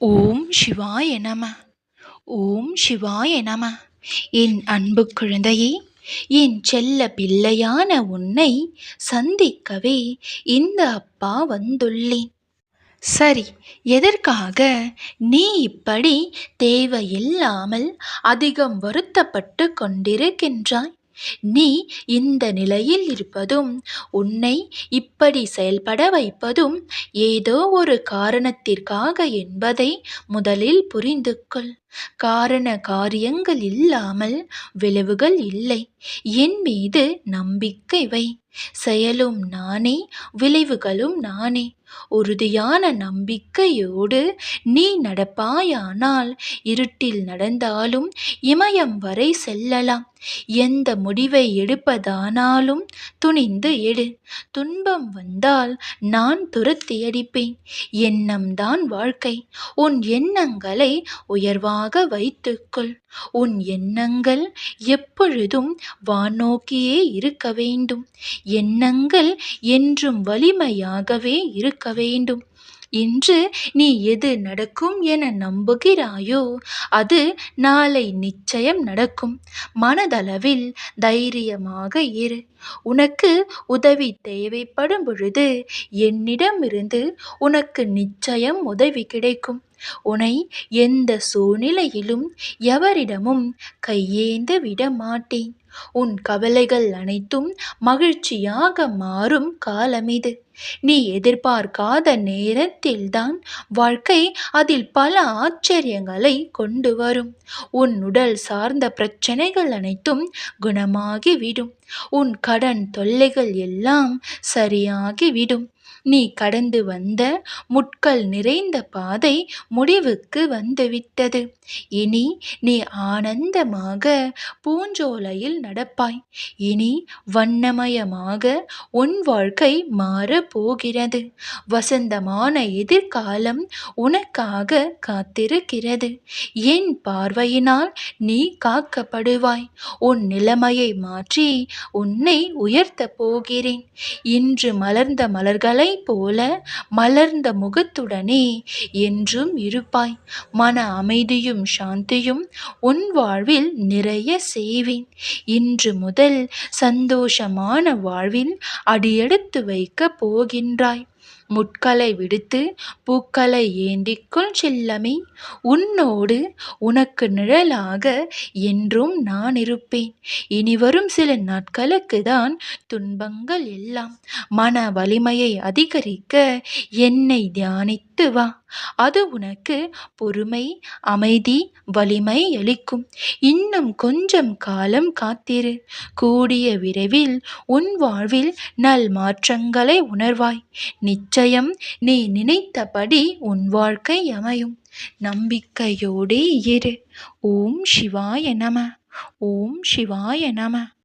ஓம் சிவாய நம. ஓம் சிவாய நம. என் அன்பு குழந்தையே என் செல்ல பிள்ளையான உன்னை சந்திக்கவே இந்த அப்பா வந்துள்ளேன். சரி எதற்காக நீ இப்படி தேவையில்லாமல் அதிகம் வருத்தப்பட்டு கொண்டிருக்கின்றாய்? நீ இந்த நிலையில் இருப்பதும் உன்னை இப்படி செயல்பட வைப்பதும் ஏதோ ஒரு காரணத்திற்காக என்பதை முதலில் புரிந்து கொள் காரண காரியங்கள் இல்லாமல் விளைவுகள் இல்லை. என் மீது நம்பிக்கை வை. செயலும் நானே விளைவுகளும் நானே. உறுதியான நம்பிக்கையோடு நீ நடப்பாயானால் இருட்டில் நடந்தாலும் இமயம் வரை செல்லலாம். எந்த முடிவை எடுப்பதானாலும் துணிந்து எடு. துன்பம் வந்தால் நான் துரத்தி அடிப்பேன். எண்ணம்தான் வாழ்க்கை. உன் எண்ணங்களை உயர்வாக வைத்துக்கொள். உன் எண்ணங்கள் எப்பொழுதும் வானோக்கியே இருக்க வேண்டும். எண்ணங்கள் என்றும் வலிமையாகவே இருக்க வேண்டும். இன்று நீ எது நடக்கும் என நம்புகிறாயோ அது நாளை நிச்சயம் நடக்கும். மனதளவில் தைரியமாக இரு. உனக்கு உதவி தேவைப்படும் பொழுது என்னிடமிருந்து உனக்கு நிச்சயம் உதவி கிடைக்கும். உன்னை எந்த சூழ்நிலையிலும் எவரிடமும் கையேந்து விட மாட்டேன். உன் கவலைகள் அனைத்தும் மகிழ்ச்சியாக மாறும் காலம் இது. நீ எதிர்பார்க்காத நேரத்தில்தான் வாழ்க்கை அதில் பல ஆச்சரியங்களை கொண்டு வரும். உன் உடல் சார்ந்த பிரச்சனைகள் அனைத்தும் குணமாகிவிடும். உன் கடன் தொல்லைகள் எல்லாம் சரியாகிவிடும். நீ கடந்து வந்த முட்கள் நிறைந்த பாதை முடிவுக்கு வந்துவிட்டது. இனி நீ ஆனந்தமாக பூஞ்சோலையில் நடப்பாய். இனி வண்ணமயமாக உன் வாழ்க்கை மாறப் போகிறது. வசந்தமான எதிர்காலம் உனக்காக காத்திருக்கிறது. என் பார்வையினால் நீ காக்கப்படுவாய். உன் நிலைமையை மாற்றி உன்னை உயர்த்தப் போகிறேன். இன்று மலர்ந்த மலர்களை மலை போல மலர்ந்த முகத்துடனே என்றும் இருப்பாய். மன அமைதியும் சாந்தியும் உன் வாழ்வில் நிறைய செய்வேன். இன்று முதல் சந்தோஷமான வாழ்வில் அடியெடுத்து வைக்கப் போகின்றாய். முட்களை விடுத்து பூக்களை ஏந்திக்கொள் செல்லமே. உன்னோடு உனக்கு நிழலாக என்றும் நான் இருப்பேன். இனிவரும் சில நாட்களுக்கு தான் துன்பங்கள் எல்லாம் மன வலிமையை அதிகரிக்க என்னை தியானித்து வா. அது உனக்கு பொறுமை அமைதி வலிமை அளிக்கும். இன்னும் கொஞ்சம் காலம் காத்திரு. கூடிய விரைவில் உன் வாழ்வில் நல் மாற்றங்களை உணர்வாய். நிச்சயம் நிச்சயம் நீ நினைத்தபடி உன் வாழ்க்கை அமையும். நம்பிக்கையோடே இரு. ஓம் சிவாய நம. ஓம் சிவாய நம.